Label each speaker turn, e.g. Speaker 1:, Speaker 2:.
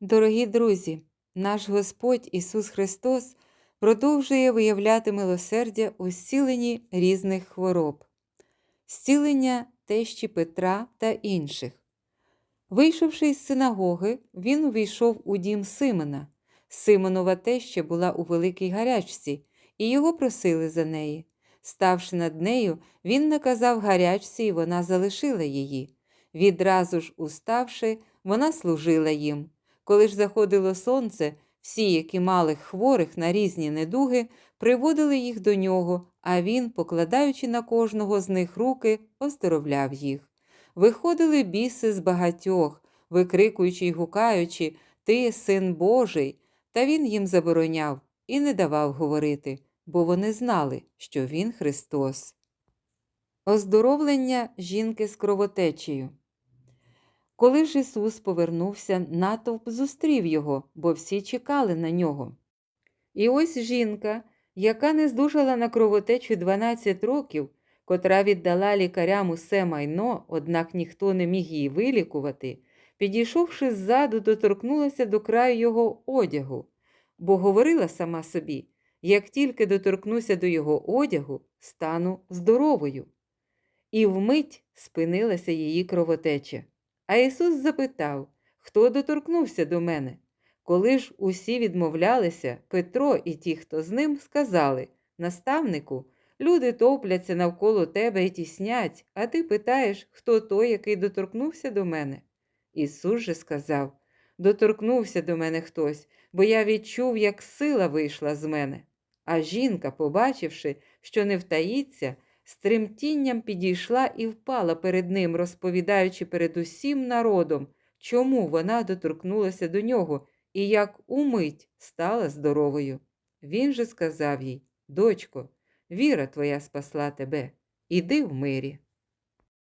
Speaker 1: Дорогі друзі, наш Господь Ісус Христос продовжує виявляти милосердя у зціленні різних хвороб, зцілення тещі Петра та інших. Вийшовши із синагоги, він увійшов у дім Симона. Симонова теща була у великій гарячці, і його просили за неї. Ставши над нею, він наказав гарячці, і вона залишила її. Відразу ж уставши, вона служила їм. Коли ж заходило сонце, всі, які мали хворих на різні недуги, приводили їх до нього, а він, покладаючи на кожного з них руки, оздоровляв їх. Виходили біси з багатьох, викрикуючи й гукаючи Ти син Божий, та він їм забороняв і не давав говорити, бо вони знали, що він Христос. Оздоровлення жінки з кровотечею. Коли ж Ісус повернувся, натовп зустрів його, бо всі чекали на нього. І ось жінка, яка не здужала на кровотечу 12 років, котра віддала лікарям усе майно, однак ніхто не міг її вилікувати, підійшовши ззаду, доторкнулася до краю його одягу, бо говорила сама собі як тільки доторкнуся до його одягу, стану здоровою. І вмить спинилася її кровотеча. А Ісус запитав, хто доторкнувся до мене. Коли ж усі відмовлялися, Петро і ті, хто з ним, сказали Наставнику, люди топляться навколо тебе і тіснять, а ти питаєш, хто той, який доторкнувся до мене. Ісус же сказав Доторкнувся до мене хтось, бо я відчув, як сила вийшла з мене. А жінка, побачивши, що не втаїться, з тремтінням підійшла і впала перед ним, розповідаючи перед усім народом, чому вона доторкнулася до нього і як умить стала здоровою. Він же сказав їй Дочко, віра твоя спасла тебе, іди в мирі.